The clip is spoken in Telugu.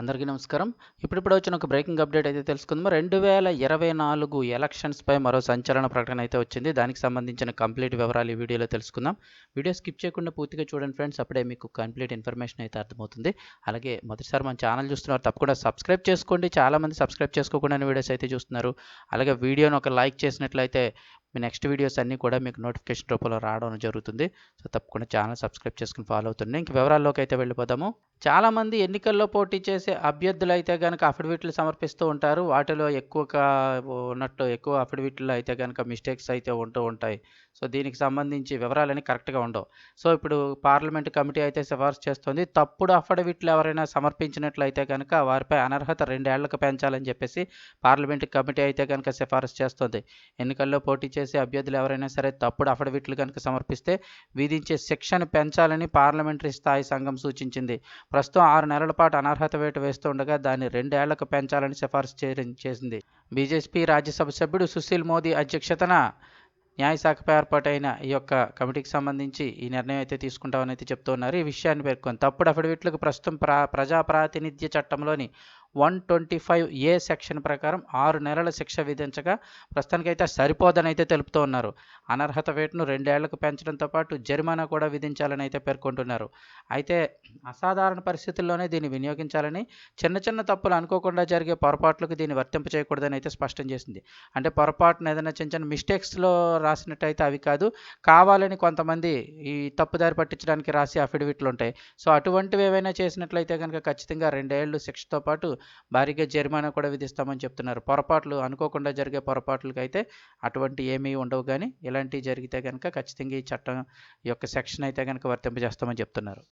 అందరికీ నమస్కారం. ఇప్పుడిప్పుడు వచ్చిన ఒక బ్రేకింగ్ అప్డేట్ అయితే తెలుసుకుందాం. రెండు వేల ఇరవై నాలుగు ఎలక్షన్స్పై మరో సంచలన ప్రకటన అయితే వచ్చింది. దానికి సంబంధించిన కంప్లీట్ వివరాలు ఈ వీడియోలో తెలుసుకుందాం. వీడియో స్కిప్ చేయకుండా పూర్తిగా చూడండి ఫ్రెండ్స్ అప్పుడే మీకు కంప్లీట్ ఇన్ఫర్మేషన్ అయితే అర్థమవుతుంది. అలాగే మొదటిసారి మన ఛానల్ చూస్తున్నారు తప్పకుండా సబ్స్క్రైబ్ చేసుకోండి. చాలామంది సబ్స్క్రైబ్ చేసుకోకుండా వీడియోస్ అయితే చూస్తున్నారు. అలాగే వీడియోని ఒక లైక్ చేసినట్లయితే మీ నెక్స్ట్ వీడియోస్ అన్నీ కూడా మీకు నోటిఫికేషన్ రూపంలో రావడం జరుగుతుంది. సో తప్పకుండా ఛానల్ సబ్స్క్రైబ్ చేసుకుని ఫాలో అవుతుంది ఇంక వివరాల్లోకి అయితే వెళ్ళిపోదాము. చాలామంది ఎన్నికల్లో పోటీ చేసే అభ్యర్థులు అయితే కనుక అఫిడవిట్లు సమర్పిస్తూ ఉంటారు. వాటిలో ఎక్కువగా ఉన్నట్టు ఎక్కువ అఫిడవిట్లు అయితే కనుక మిస్టేక్స్ అయితే ఉంటూ ఉంటాయి. సో దీనికి సంబంధించి వివరాలని కరెక్ట్గా ఉండవు. సో ఇప్పుడు పార్లమెంట్ కమిటీ అయితే సిఫార్సు చేస్తుంది. తప్పుడు అఫిడవిట్లు ఎవరైనా సమర్పించినట్లయితే కనుక వారిపై అనర్హత రెండేళ్ళకు పెంచాలని చెప్పేసి పార్లమెంట్ కమిటీ అయితే కనుక సిఫార్సు చేస్తుంది. ఎన్నికల్లో పోటీ చేసే అభ్యర్థులు ఎవరైనా సరే తప్పుడు అఫిడవిట్లు కనుక సమర్పిస్తే విధించే శిక్షను పెంచాలని పార్లమెంటరీ స్థాయి సంఘం సూచించింది. ప్రస్తుతం ఆరు నెలల పాటు అనర్హత వేటు వేస్తుండగా దాన్ని రెండేళ్ళకు పెంచాలని సిఫార్సు చేసింది. బీజేపీ రాజ్యసభ సభ్యుడు సుశీల్ మోదీ అధ్యక్షతన న్యాయశాఖపై ఏర్పాటైన ఈ యొక్క కమిటీకి సంబంధించి ఈ నిర్ణయం అయితే తీసుకుంటామని అయితే చెప్తున్నారు ఈ విషయాన్ని పేర్కొని తప్పుడు అఫిడవిట్లకు ప్రస్తుతం ప్రా ప్రజా ప్రాతినిధ్య చట్టంలోని one twenty five A section ప్రకారం ఆరు నెలల శిక్ష విధించగా ప్రస్తుతానికైతే సరిపోదని అయితే తెలుపుతూ ఉన్నారు. అనర్హత వేటును రెండేళ్ళకు పెంచడంతో పాటు జరిమానా కూడా విధించాలని అయితే పేర్కొంటున్నారు. అయితే అసాధారణ పరిస్థితుల్లోనే దీన్ని వినియోగించాలని చిన్న చిన్న తప్పులు అనుకోకుండా జరిగే పొరపాట్లకు దీన్ని వర్తింప చేయకూడదని అయితే స్పష్టం చేసింది. అంటే పొరపాటున ఏదైనా చిన్న చిన్న మిస్టేక్స్లో రాసినట్టయితే అవి కాదు కావాలని కొంతమంది ఈ తప్పుదారి పట్టించడానికి రాసి అఫిడవిట్లు ఉంటాయి. సో అటువంటివి ఏవైనా చేసినట్లయితే కనుక ఖచ్చితంగా రెండేళ్ళు శిక్షతో పాటు భారీగా జరిమానా కూడా విధిస్తామని చెప్తున్నారు. పొరపాట్లు అనుకోకుండా జరిగే పొరపాట్లకు అయితే అటువంటి ఏమీ ఉండవు కానీ ఇలాంటివి జరిగితే కనుక ఖచ్చితంగా ఈ చట్టం యొక్క సెక్షన్ అయితే కనుక వర్తింపజేస్తామని చెప్తున్నారు.